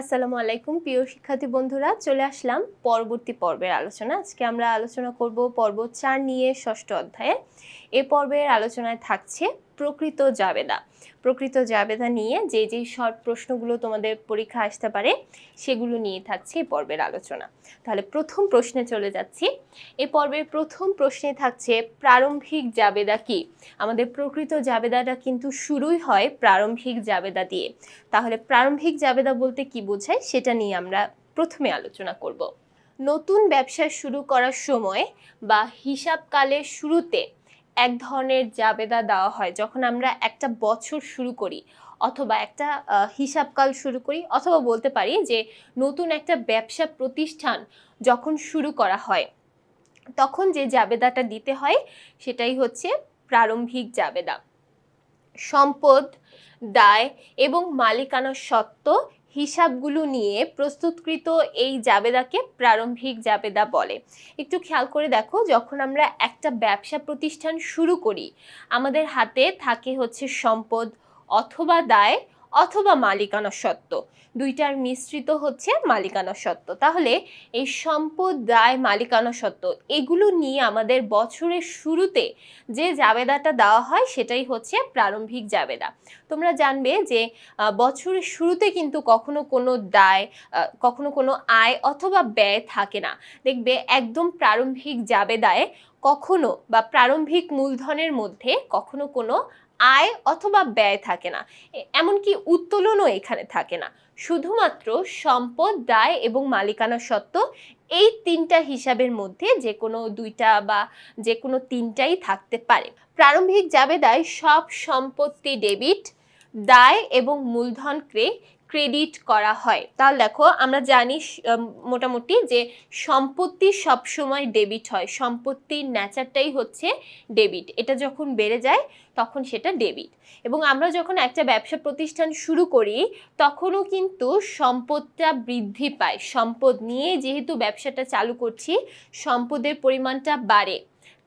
আসসালামু আলাইকুম, প্রিয় শিক্ষার্থী বন্ধুরা। চলে আসলাম পরবর্তী পর্বের আলোচনা। আজকে আমরা আলোচনা করব পর্ব চার নিয়ে ষষ্ঠ অধ্যায়ে। এ পর্বের আলোচনায় থাকছে প্রকৃত জাবেদা। প্রকৃত জাবেদা নিয়ে যে যে শর্ট প্রশ্নগুলো তোমাদের পরীক্ষা আসতে পারে, সেগুলো নিয়ে থাকছে এই পর্বের আলোচনা। তাহলে প্রথম প্রশ্নে চলে যাচ্ছি। এ পর্বের প্রথম প্রশ্নে থাকছে, প্রারম্ভিক জাবেদা কি? আমাদের প্রকৃত জাবেদাটা কিন্তু শুরুই হয় প্রারম্ভিক জাবেদা দিয়ে। তাহলে প্রারম্ভিক জাবেদা বলতে কি বোঝায়, সেটা নিয়ে আমরা প্রথমে আলোচনা করব। নতুন ব্যবসা শুরু করার সময় বা হিসাবকালের শুরুতে এক ধরনের জাবেদা দেওয়া হয় যখন আমরা একটা বছর শুরু করি অথবা একটা হিসাবকাল শুরু করি অথবা বলতে পারি যে নতুন একটা ব্যবসা প্রতিষ্ঠান যখন শুরু করা হয়, তখন যে জাবেদাটা দিতে হয় সেটাই হচ্ছে প্রারম্ভিক জাবেদা। সম্পদ, দায় এবং মালিকানা সত্ত্ব হিসাবগুলো নিয়ে প্রস্তুতকৃত এই জাবেদাকে প্রারম্ভিক জাবেদা বলে। একটু খেয়াল করে দেখো, যখন আমরা একটা ব্যবসা প্রতিষ্ঠান শুরু করি, আমাদের হাতে থাকে হচ্ছে সম্পদ অথবা দায় অথবা মালিকানা সত্ত্ব। দুইটার মিশ্রিত হচ্ছে মালিকানা সত্ত্ব। তাহলে এই সম্পদ দায় মালিকানা সত্ত্ব, এগুলো নিয়ে আমাদের বছরের শুরুতে যে জাবেদাটা দেওয়া হয়, সেটাই হচ্ছে প্রারম্ভিক জাবেদা। তোমরা জানবে যে বছরের শুরুতে কিন্তু কখনো কোনো দায় কখনো কোনো আয় অথবা ব্যয় থাকে না। দেখবে একদম প্রারম্ভিক জাবেদায় কখনো বা প্রারম্ভিক মূলধনের মধ্যে কখনো কোনো আয় অথবা ব্যয় থাকে না। এমনকি উত্তোলনও এখানে থাকে না। শুধুমাত্র সম্পদ, দায় এবং মালিকানা সত্ত্ব এই তিনটা হিসাবের মধ্যে যে কোনো দুইটা বা যে কোনো তিনটাই থাকতে পারে। প্রারম্ভিক জাবেদায় সব সম্পত্তি ডেবিট, দায় এবং মূলধন ক্রে ক্রেডিট করা হয়। তাহলে দেখো, আমরা জানি মোটামুটি যে সম্পত্তি সবসময় ডেবিট হয়। সম্পত্তির ন্যাচারটাই হচ্ছে ডেবিট এটা যখন বেড়ে যায়, তখন সেটা ডেবিট এবং আমরা যখন একটা ব্যবসা প্রতিষ্ঠান শুরু করি, তখনও কিন্তু সম্পদটা বৃদ্ধি পায়। সম্পদ নিয়ে যেহেতু ব্যবসাটা চালু করছি, সম্পদের পরিমাণটা বাড়ে।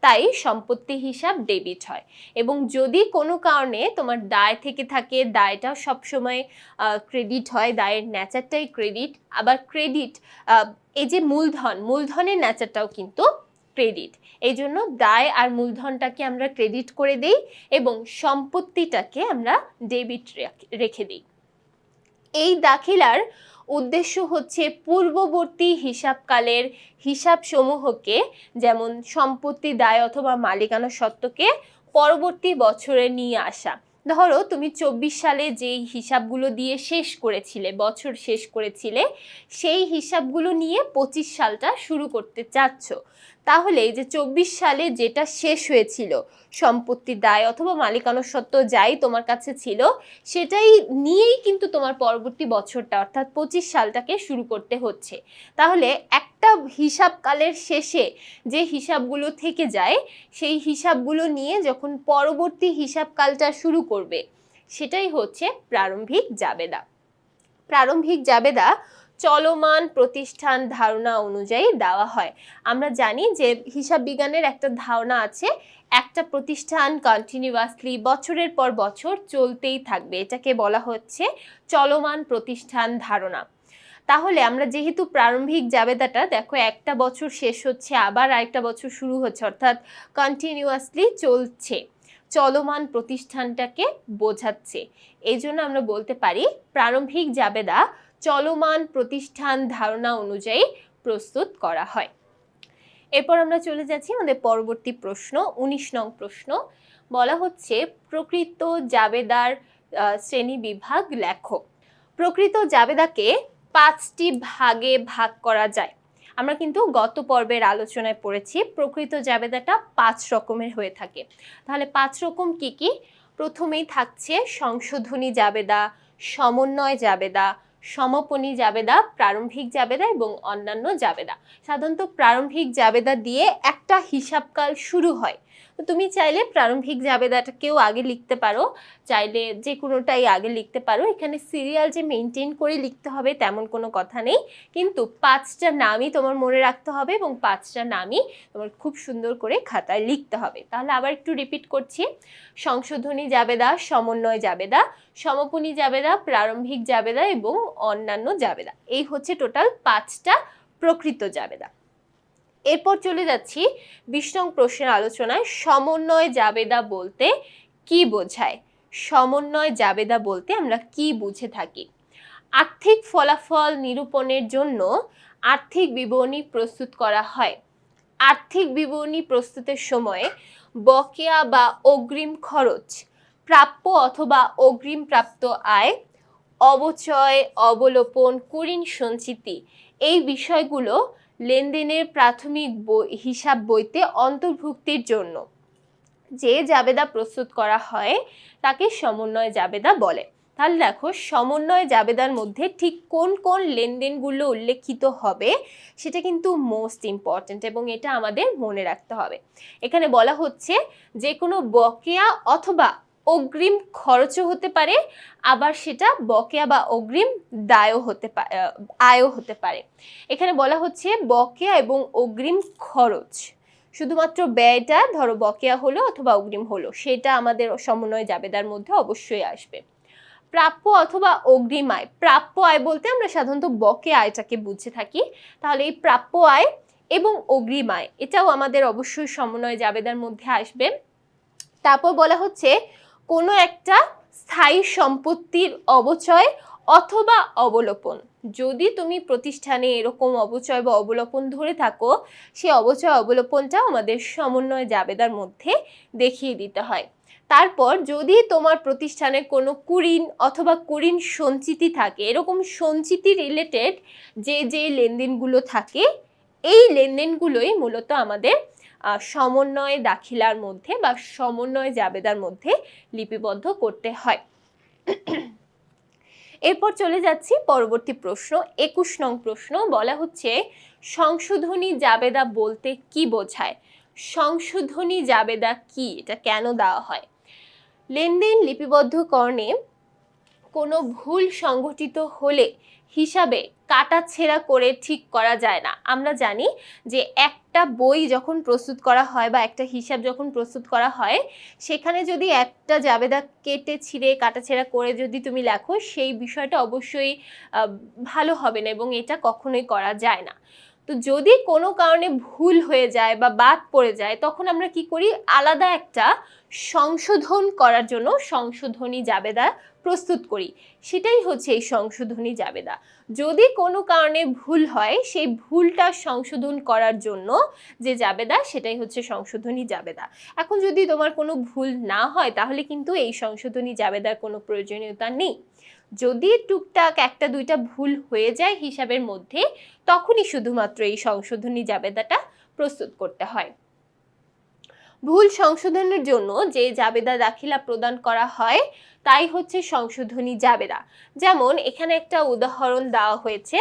তাই সম্পত্তি হিসাব ডেবিট হয়। এবং যদি কোনো কারণে তোমার দায় থেকে থাকে, দায়টাও সবসময় ক্রেডিট হয়, দায়ের ন্যাচারটাই ক্রেডিট আবার ক্রেডিট এই যে মূলধন, মূলধনের ন্যাচারটাও কিন্তু ক্রেডিট এই জন্য দায় আর মূলধনটাকে আমরা ক্রেডিট করে দিই এবং সম্পত্তিটাকে আমরা ডেবিট রেখে দিই। এই দাখিলার উদ্দেশ্য হচ্ছে পূর্ববর্তী হিসাবকালের হিসাবসমূহকে, যেমন সম্পত্তি দায় অথবা মালিকানা সত্ত্বকে পরবর্তী বছরে নিয়ে আসা। ধরো তুমি চব্বিশ সালে যেই হিসাবগুলো দিয়ে শেষ করেছিলে, বছর শেষ করেছিলে, সেই হিসাবগুলো নিয়ে পঁচিশ সালটা শুরু করতে চাচ্ছ। তাহলে যে চব্বিশ সালে যেটা শেষ হয়েছিল সম্পত্তি দায় অথবা মালিকানা সত্ত্ব যাই তোমার কাছে ছিল, সেটাই নিয়েই কিন্তু তোমার পরবর্তী বছরটা, অর্থাৎ পঁচিশ সালটাকে শুরু করতে হচ্ছে। তাহলে একটা হিসাবকালের শেষে যে হিসাবগুলো থেকে যায়, সেই হিসাবগুলো নিয়ে যখন পরবর্তী হিসাবকালটা শুরু করবে, সেটাই হচ্ছে প্রারম্ভিক জাবেদা। প্রারম্ভিক জাবেদা চলমান প্রতিষ্ঠান ধারণা অনুযায়ী দেওয়া হয়। আমরা জানি যে হিসাব বিজ্ঞানের একটা ধারণা আছে, একটা প্রতিষ্ঠান কন্টিনিউয়াসলি বছরের পর বছর চলতেই থাকবে। এটাকে বলা হচ্ছে চলমান প্রতিষ্ঠান ধারণা। তাহলে আমরা যেহেতু প্রারম্ভিক জাবেদাটা, দেখো একটা বছর শেষ হচ্ছে, আবার আরেকটা বছর শুরু হচ্ছে, অর্থাৎ কন্টিনিউয়াসলি চলছে, চলমান প্রতিষ্ঠানটাকে বোঝাচ্ছে। এই জন্য আমরা বলতে পারি প্রারম্ভিক জাবেদা চলমান প্রতিষ্ঠান ধারণা অনুযায়ী প্রস্তুত করা হয়। এরপর আমরা চলে যাচ্ছি আমাদের পরবর্তী প্রশ্ন, উনিশ নং প্রশ্ন। বলা হচ্ছে, প্রকৃত জাবেদার শ্রেণি বিভাগ লেখো। প্রকৃত জাবেদাকে পাঁচটি ভাগে ভাগ করা যায়। আমরা কিন্তু গত পর্বের আলোচনায় পড়েছি, প্রকৃত জাবেদাটা পাঁচ রকমের হয়ে থাকে। তাহলে পাঁচ রকম কি কি? প্রথমেই থাকছে সংশোধনী জাবেদা, সমন্বয় জাবেদা সমাপনী জাবেদা, প্রারম্ভিক জাবেদা এবং অন্যান্য জাবেদা। সাধারণত প্রারম্ভিক জাবেদা দিয়ে একটা হিসাবকাল শুরু হয়। তো তুমি চাইলে প্রারম্ভিক জাবেদাটাকেও আগে লিখতে পারো। চাইলে যে কোনোটাই আগে লিখতে পারো। এখানে সিরিয়াল যে মেনটেন করে লিখতে হবে তেমন কোনো কথা নেই। কিন্তু পাঁচটা নামই তোমার মনে রাখতে হবে এবং পাঁচটা নামই তোমার খুব সুন্দর করে খাতায় লিখতে হবে। তাহলে আবার একটু রিপিট করছি। সংশোধনী জাবেদা, সমন্বয় জাবেদা সমাপনী জাবেদা, প্রারম্ভিক জাবেদা এবং অন্যান্য জাবেদা। এই হচ্ছে টোটাল পাঁচটা প্রকৃত জাবেদা। এরপর চলে যাচ্ছি বিশ নং প্রশ্নের আলোচনায়। সমন্বয় জাবেদা বলতে কি বোঝায়? সমন্বয় জাবেদা বলতে আমরা কি বুঝে থাকি? আর্থিক ফলাফল নিরূপণের জন্য আর্থিক বিবরণী প্রস্তুত করা হয়। আর্থিক বিবরণী প্রস্তুতের সময় বকেয়া বা অগ্রিম খরচ, প্রাপ্য অথবা অগ্রিম প্রাপ্ত আয়, অবচয়, অবলোপন কুরিন সঞ্চিতি এই বিষয়গুলো লেনদেনের প্রাথমিক হিসাব বইতে অন্তর্ভুক্তির জন্য। যে জাবেদা প্রস্তুত করা হয়, তাকে সমন্বয় জাবেদা বলে। তাহলে দেখো, সমন্বয় জাবেদার মধ্যে ঠিক কোন কোন লেনদেনগুলো উল্লেখিত হবে, সেটা কিন্তু মোস্ট ইম্পর্ট্যান্ট এবং এটা আমাদের মনে রাখতে হবে। এখানে বলা হচ্ছে যে কোনো বকেয়া অথবা অগ্রিম খরচও হতে পারে, আবার সেটা বকেয়া বা অগ্রিম দায়ও হতে পারে আয়ও হতে পারে। এখানে বলা হচ্ছে বকেয়া এবং অগ্রিম খরচ। শুধুমাত্র ব্যয়টা ধরো বকেয়া হলো অথবা অগ্রিম হলো, সেটা আমাদের সমন্বয় জাবেদার মধ্যে অবশ্যই আসবে। প্রাপ্য অথবা অগ্রিম আয়। প্রাপ্য আয় বলতে আমরা সাধারণত বকে আয়টাকে বুঝে থাকি। তাহলে এই প্রাপ্য আয় এবং অগ্রিম আয়, এটাও আমাদের অবশ্যই সমন্বয় জাবেদার মধ্যে আসবে। তারপর বলা হচ্ছে কোনো একটা স্থায়ী সম্পত্তির অবচয় অথবা অবলোপন। যদি তুমি প্রতিষ্ঠানে এরকম অবচয় বা অবলোপন ধরে থাকো, সে অবচয় অবলোপনটাও আমাদের সমন্বয় জাবেদার মধ্যে দেখিয়ে দিতে হয়। তারপর যদি তোমার প্রতিষ্ঠানে কোনো কুরিন অথবা কুরিন সঞ্চিতি থাকে, এরকম সঞ্চিতি রিলেটেড যে যে লেনদেনগুলো থাকে, এই লেনদেনগুলোই মূলত আমাদের সমন্বয় দাখিলার মধ্যে বা সমন্বয় জাবেদার মধ্যে লিপিবদ্ধ করতে হয়। এরপর চলে যাচ্ছি পরবর্তী প্রশ্ন, একুশ নং প্রশ্ন। বলা হচ্ছে, সংশোধনী জাবেদা বলতে কি বোঝায়? সংশোধনী জাবেদা কি? এটা কেন দেওয়া হয়? লেনদেন লিপিবদ্ধকরণে কোনো ভুল সংঘটিত হলে হিসাবে কাটাছেঁড়া করে ঠিক করা যায় না। আমরা জানি যে একটা বই যখন প্রস্তুত করা হয় বা একটা হিসাব যখন প্রস্তুত করা হয়, সেখানে যদি একটা জাবেদা কেটে ছিঁড়ে কাটাছেঁড়া করে যদি তুমি লেখো, সেই বিষয়টা অবশ্যই ভালো হবে না এবং এটা কখনোই করা যায় না। তো যদি কোনো কারণে ভুল হয়ে যায় বা বাদ পড়ে যায়, তখন আমরা কি করি? আলাদা একটা সংশোধন করার জন্য সংশোধনী জাবেদা প্রস্তুত করি। সেটাই হচ্ছে এই সংশোধনী জাবেদা। যদি কোনো কারণে ভুল হয়, সেই ভুলটা সংশোধন করার জন্য যে জাবেদা, সেটাই হচ্ছে সংশোধনী জাবেদা। এখন যদি তোমার কোনো ভুল না হয়, তাহলে কিন্তু এই সংশোধনী জাবেদার কোনো প্রয়োজনীয়তা নেই। যদি টুকটাক একটা দুইটা ভুল হয়ে যায় হিসাবের মধ্যে, তখনই শুধুমাত্র এই সংশোধনী জাবেদাটা প্রস্তুত করতে হয়। ভুল সংশোধনের জন্য যে জাবেদা দাখিলা প্রদান করা হয়, তাই হচ্ছে সংশোধনী জাবেদা। যেমন, এখানে একটা উদাহরণ দেওয়া হয়েছে,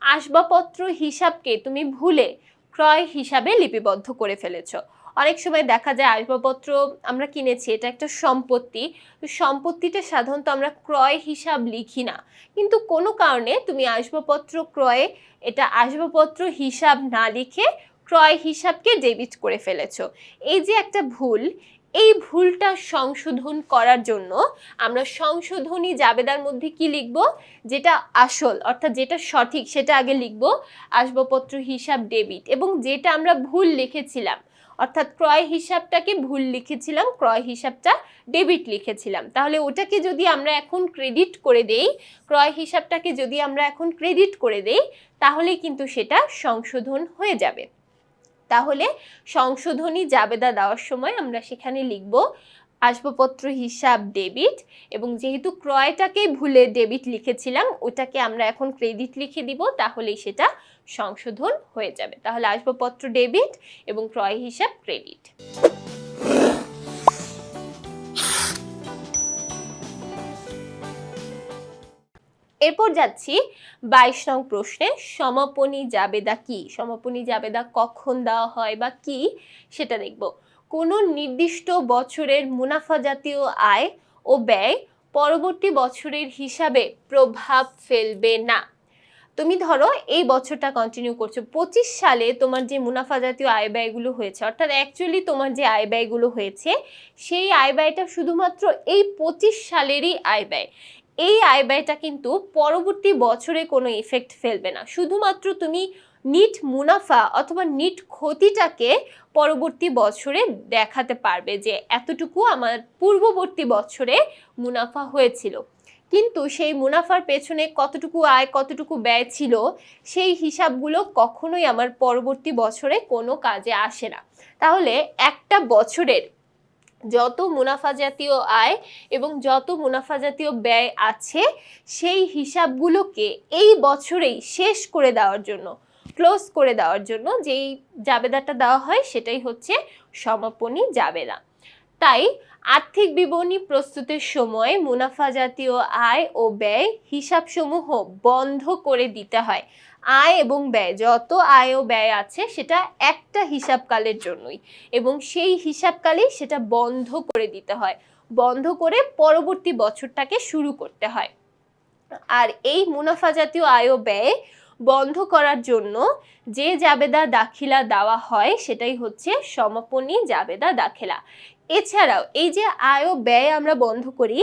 আসবাবপত্র হিসাবকে তুমি ভুলে ক্রয় হিসাবে লিপিবদ্ধ করে ফেলেছ। অনেক সময় দেখা যায় আসবাবপত্র আমরা কিনেছি, এটা একটা সম্পত্তি। সম্পত্তিটা সাধারণত আমরা ক্রয় হিসাব লিখি না। কিন্তু কোনো কারণে তুমি আসবাবপত্র ক্রয়ে এটা আসবাবপত্র হিসাব না লিখে ক্রয় হিসাবকে ডেবিট করে ফেলেছো। এই যে একটা ভুল, এই ভুলটা সংশোধন করার জন্য আমরা সংশোধনী জাবেদার মধ্যে কি লিখব? যেটা আসল, অর্থাৎ যেটা সঠিক সেটা আগে লিখব, আসবাবপত্র হিসাব ডেবিট এবং যেটা আমরা ভুল লিখেছিলাম। অর্থাৎ ক্রয় হিসাবটাকে ভুল লিখেছিলাম, ক্রয় হিসাবটা ডেবিট লিখেছিলাম। তাহলে ওটাকে যদি আমরা এখন ক্রেডিট করে দেই, ক্রয় হিসাবটাকে যদি আমরা এখন ক্রেডিট করে দেই, তাহলে কিন্তু সেটা সংশোধন হয়ে যাবে। তাহলে সংশোধনী জাবেদা দেওয়ার সময় আমরা সেখানে লিখব আসবাবপত্র হিসাব ডেবিট এবং যেহেতু ক্রয়টাকেই ভুলে ডেবিট লিখেছিলাম, ওটাকে আমরা এখন ক্রেডিট লিখে দিব, তাহলেই সেটা সংশোধন হয়ে যাবে। তাহলে আসবাবপত্র ডেবিট এবং ক্রয় হিসাব ক্রেডিট এরপর যাচ্ছি বাইশ নং প্রশ্নে, সমাপনী জাবেদা কি? সমাপনী জাবেদা কখন দেওয়া হয় বা কি? সেটা দেখব। কোনো নির্দিষ্ট বছরের মুনাফা জাতীয় আয় ও ব্যয় পরবর্তী বছরের হিসাবে প্রভাব ফেলবে না। তুমি ধরো এই বছরটা কন্টিনিউ করছ, পঁচিশ সালে তোমার যে মুনাফা জাতীয় আয় ব্যয়গুলো হয়েছে, অর্থাৎ অ্যাকচুয়ালি তোমার যে আয় ব্যয়গুলো হয়েছে, সেই আয় ব্যয়টা শুধুমাত্র এই পঁচিশ সালেরই আয় ব্যয়। এই আয় ব্যয়টা কিন্তু পরবর্তী বছরে কোনো ইফেক্ট ফেলবে না। শুধুমাত্র তুমি নিট মুনাফা অথবা নিট ক্ষতিটাকে পরবর্তী বছরে দেখাতে পারবে যে এতটুকু আমার পূর্ববর্তী বছরে মুনাফা হয়েছিল। কিন্তু সেই মুনাফার পেছনে কতটুকু আয়, কতটুকু ব্যয় ছিল, সেই হিসাবগুলো কখনোই আমার পরবর্তী বছরে কোনো কাজে আসে না। তাহলে একটা বছরের যত মুনাফা জাতীয় আয় এবং যত মুনাফা জাতীয় ব্যয় আছে, সেই হিসাবগুলোকে এই বছরেই শেষ করে দেওয়ার জন্য ক্লোজ করে দেওয়ার জন্য যেই জাবেদাটা দেওয়া হয় সেটাই হচ্ছে সমাপনী জাবেদা। তাই আর্থিক বিবরণী প্রস্তুতের সময় মুনাফা জাতীয় আয় ও ব্যয় হিসাবসমূহ বন্ধ করে দিতে হয়। আয় এবং ব্যয়, যত আয় ও ব্যয় আছে সেটা একটা হিসাবকালের জন্যই এবং সেই হিসাবকালেই সেটা বন্ধ করে দিতে হয়। বন্ধ করে পরবর্তী বছরটাকে শুরু করতে হয়। আর এই মুনাফা জাতীয় আয় ও ব্যয় বন্ধ করার জন্য যে জাবেদা দাখিলা দেওয়া হয় সেটাই হচ্ছে সমাপনী জাবেদা দাখিলা। এছাড়াও এই যে আয় ব্যয় আমরা বন্ধ করি,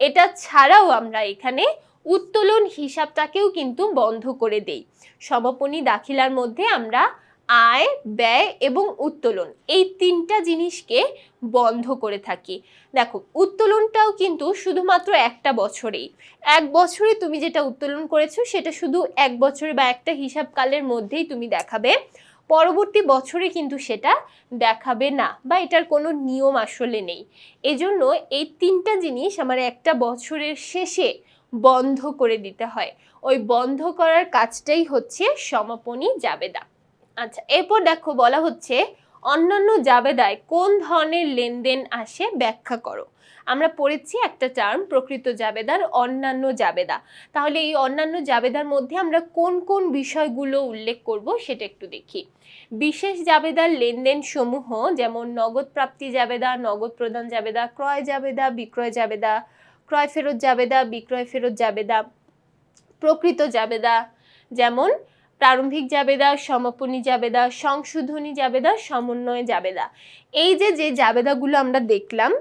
এটা ছাড়াও আমরা এখানে উত্তোলন হিসাবটাকেও কিন্তু বন্ধ করে দেই। সমাপনী দাখিলার মধ্যে আমরা আয়, ব্যয় এবং উত্তোলন। এই তিনটা জিনিসকে বন্ধ করে থাকি। দেখো, উত্তোলনটাও কিন্তু শুধুমাত্র একটা বছরেই। এক বছরে তুমি যেটা উত্তোলন করেছ, সেটা শুধু এক বছরে বা একটা হিসাবকালের মধ্যেই তুমি দেখাবে। পরবর্তী বছরে কিন্তু সেটা দেখাবে না বা এটার কোনো নিয়ম আসলে নেই। এজন্য এই তিনটা জিনিস আমার একটা বছরের শেষে বন্ধ করে দিতে হয়। ওই বন্ধ করার কাজটাই হচ্ছে সমাপনী জাবেদা। আচ্ছা এরপর দেখো বলা হচ্ছে, অন্যান্য জাবেদায় কোন ধরনের লেনদেন আসে ব্যাখ্যা করো। আমরা পড়েছি একটা টার্ম প্রকৃত জাবেদার, অন্যান্য জাবেদা। তাহলে এই অন্যান্য জাবেদার মধ্যে আমরা কোন কোন বিষয়গুলো উল্লেখ করব সেটা একটু দেখি। বিশেষ জাবেদার লেনদেন সমূহ, যেমন নগদ প্রাপ্তি জাবেদা, নগদ প্রদান জাবেদা, ক্রয় জাবেদা, বিক্রয় জাবেদা, ক্রয় ফেরত জাবেদা, বিক্রয় ফেরত জাবেদা, প্রকৃত জাবেদা, যেমন প্রারম্ভিক জাবেদা সমাপনী জাবেদা, সংশোধনী জাবেদা, সমন্বয় জাবেদা। এই যে যে জাবেদাগুলো আমরা দেখলাম,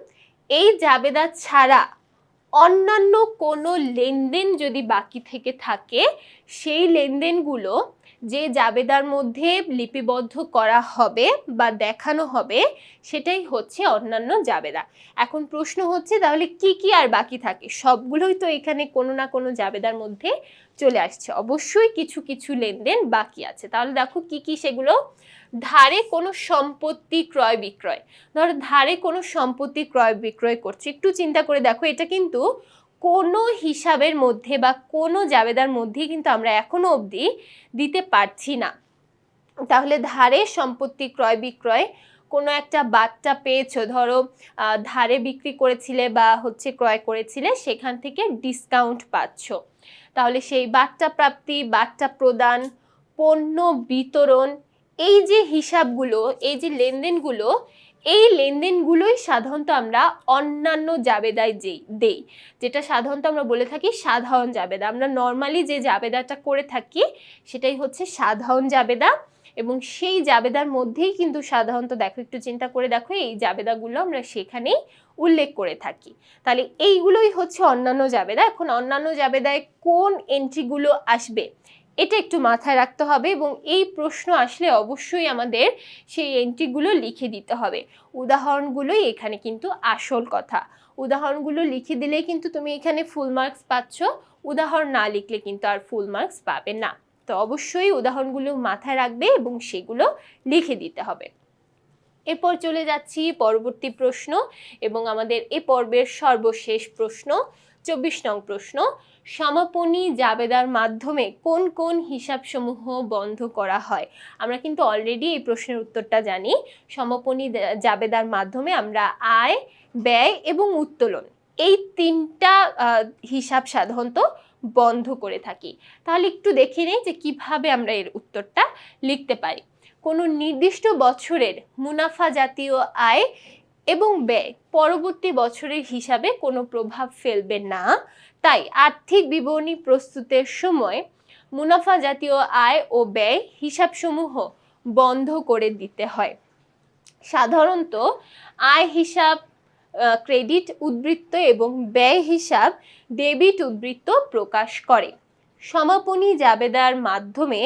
এই জাবেদা ছাড়া অন্যান্য কোনো লেনদেন যদি বাকি থেকে থাকে, সেই লেনদেনগুলো যে জাবেদার মধ্যে লিপিবদ্ধ করা হবে বা দেখানো হবে, সেটাই হচ্ছে অন্যান্য জাবেদা। এখন প্রশ্ন হচ্ছে, তাহলে কি কি আর বাকি থাকে? সবগুলোই তো এখানে কোনো না কোনো জাবেদার মধ্যে চলে আসছে। অবশ্যই কিছু কিছু লেনদেন বাকি আছে। তাহলে দেখো কি কি সেগুলো? ধারে কোনো সম্পত্তি ক্রয় বিক্রয়। ধরো ধারে কোনো সম্পত্তি ক্রয় বিক্রয় করছে। একটু চিন্তা করে দেখো, এটা কিন্তু কোনো হিসাবের মধ্যে বা কোনো জাবেদার মধ্যেই কিন্তু আমরা এখনও অবধি দিতে পারছি না। তাহলে ধারে সম্পত্তি ক্রয় বিক্রয় কোনো একটা বাট্টা পেয়েছ, ধরো ধারে বিক্রি করেছিলে বা হচ্ছে ক্রয় করেছিলে, সেখান থেকে ডিসকাউন্ট পাচ্ছ। তাহলে সেই বাট্টা প্রাপ্তি বাট্টা প্রদান, পণ্য বিতরণ, এই যে হিসাবগুলো, এই যে লেনদেনগুলো এই লেনদেনগুলোই সাধারণত আমরা অন্যান্য জাবেদায় যেই, দেই। যেটা সাধারণত আমরা বলে থাকি সাধারণ জাবেদা। আমরা নর্মালি যে জাবেদাটা করে থাকি, সেটাই হচ্ছে সাধারণ জাবেদা। এবং সেই জাবেদার মধ্যেই কিন্তু সাধারণত দেখো, একটু চিন্তা করে দেখো, এই জাবেদাগুলো আমরা সেখানেই উল্লেখ করে থাকি। তাহলে এইগুলোই হচ্ছে অন্যান্য জাবেদা। এখন অন্যান্য জাবেদায় কোন এন্ট্রিগুলো আসবে? এটা একটু মাথায় রাখতে হবে এবং এই প্রশ্ন আসলে অবশ্যই আমাদের সেই এন্ট্রিগুলো লিখে দিতে হবে। উদাহরণগুলোই এখানে কিন্তু আসল কথা। উদাহরণগুলো লিখে দিলে কিন্তু তুমি এখানে ফুল মার্কস পাচ্ছ, উদাহরণ না লিখলে কিন্তু আর ফুল মার্কস পাবে না। তো অবশ্যই উদাহরণগুলো মাথায় রাখবে এবং সেগুলো লিখে দিতে হবে। এরপর চলে যাচ্ছি পরবর্তী প্রশ্ন এবং আমাদের এ পর্বের সর্বশেষ প্রশ্ন। চব্বিশ নং প্রশ্ন, সমাপনী জাবেদার মাধ্যমে কোন কোন হিসাবসমূহ বন্ধ করা হয়? আমরা কিন্তু অলরেডি এই প্রশ্নের উত্তরটা জানি। সমাপনী জাবেদার মাধ্যমে আমরা আয়, ব্যয় এবং উত্তোলন এই তিনটা হিসাব সাধারণত বন্ধ করে থাকি। তাহলে একটু দেখে নেই যে কীভাবে আমরা এর উত্তরটা লিখতে পারি। কোনো নির্দিষ্ট বছরের মুনাফা জাতীয় আয় এবং ব্যয় পরবর্তী বছরের হিসাবে কোনো প্রভাব ফেলবে না। তাই আর্থিক বিবরণী প্রস্তুতের সময় মুনাফা জাতীয় আয় ও ব্যয় হিসাবসমূহ বন্ধ করে দিতে হয়। সাধারণত আয় হিসাব ক্রেডিট উদ্বৃত্ত এবং ব্যয় হিসাব ডেবিট উদ্বৃত্ত প্রকাশ করে। সমাপনী জাবেদার মাধ্যমে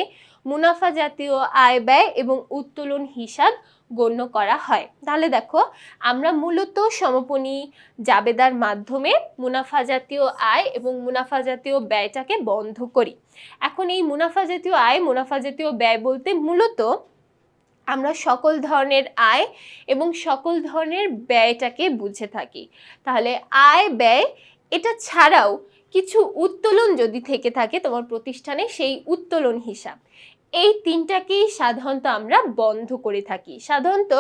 মুনাফা জাতীয় আয় ব্যয় এবং উত্তোলন হিসাব গণ্য করা হয়। তাহলে দেখো, আমরা মূলত সমাপনী জাবেদার মাধ্যমে মুনাফা জাতীয় আয় এবং মুনাফা জাতীয় ব্যয়টাকে বন্ধ করি। এখন এই মুনাফা জাতীয় আয়, মুনাফা জাতীয় ব্যয় বলতে মূলত আমরা সকল ধরনের আয় এবং সকল ধরনের ব্যয়টাকে বুঝে থাকি। তাহলে আয়, ব্যয়, এটা ছাড়াও কিছু উত্তোলন যদি থেকে থাকে তোমার প্রতিষ্ঠানে, সেই উত্তোলন হিসাব। এই তিনটাকেই সাধারণত আমরা বন্ধ করে থাকি। সাধারণত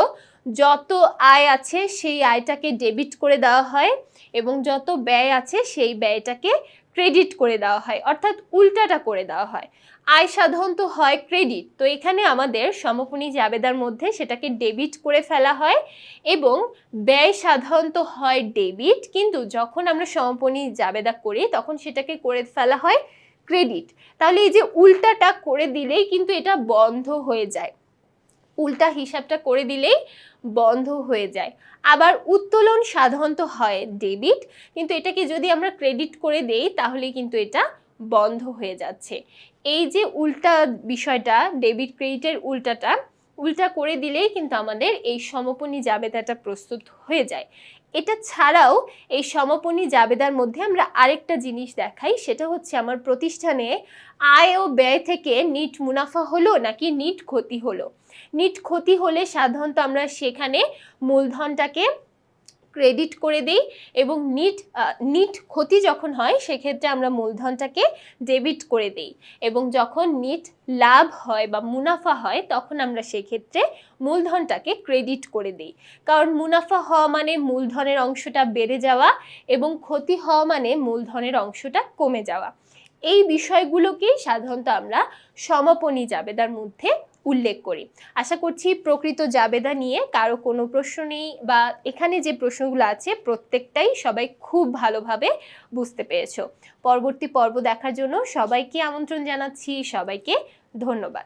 যত আয় আছে সেই আয়টাকে ডেবিট করে দেওয়া হয় এবং যত ব্যয় আছে সেই ব্যয়টাকে ক্রেডিট করে দেওয়া হয়, অর্থাৎ উল্টাটা করে দেওয়া হয়। আয় সাধারণত হয় ক্রেডিট তো এখানে আমাদের সমপনী জাবেদার মধ্যে সেটাকে ডেবিট করে ফেলা হয় এবং ব্যয় সাধারণত হয় ডেবিট কিন্তু যখন আমরা সমপনী জাবেদা করি তখন সেটাকে করে ফেলা হয় ক্রেডিট তাহলে এই যে উল্টাটা করে দিলেই কিন্তু এটা বন্ধ হয়ে যায়। উল্টা হিসাবটা করে দিলেই বন্ধ হয়ে যায়। আবার উত্তোলন সাধারণত হয় ডেবিট কিন্তু এটাকে যদি আমরা ক্রেডিট করে দেই তাহলে কিন্তু এটা বন্ধ হয়ে যাচ্ছে। এই যে উল্টা বিষয়টা ডেবিট ক্রেডিটের উল্টাটা উল্টা করে দিলেই কিন্তু আমাদের এই সমপনী জাবেদাটা প্রস্তুত হয়ে যায়। এটা ছাড়াও এই সমপনী জাবেদার মধ্যে আমরা আরেকটা জিনিস দেখাই, সেটা হচ্ছে আমার প্রতিষ্ঠানে আয় ও ব্যয় থেকে নিট মুনাফা হলো নাকি নিট ক্ষতি হলো? নিট ক্ষতি হলে সাধারণত আমরা সেখানে মূলধনটাকে ক্রেডিট করে দিই এবং নিট নিট ক্ষতি যখন হয়, সেক্ষেত্রে আমরা মূলধনটাকে ডেবিট করে দিই এবং যখন নিট লাভ হয় বা মুনাফা হয়, তখন আমরা সেক্ষেত্রে মূলধনটাকে ক্রেডিট করে দিই। কারণ মুনাফা হওয়া মানে মূলধনের অংশটা বেড়ে যাওয়া এবং ক্ষতি হওয়া মানে মূলধনের অংশটা কমে যাওয়া। এই বিষয়গুলোকেই সাধারণত আমরা সমাপনী জাবেদার মধ্যে উল্লেখ করি। আশা করছি প্রকৃত জাবেদা নিয়ে কারও কোনো প্রশ্ন নেই বা এখানে যে প্রশ্নগুলো আছে প্রত্যেকটাই সবাই খুব ভালোভাবে বুঝতে পেরেছ। পরবর্তী পর্ব দেখার জন্য সবাইকে আমন্ত্রণ জানাচ্ছি। সবাইকে ধন্যবাদ।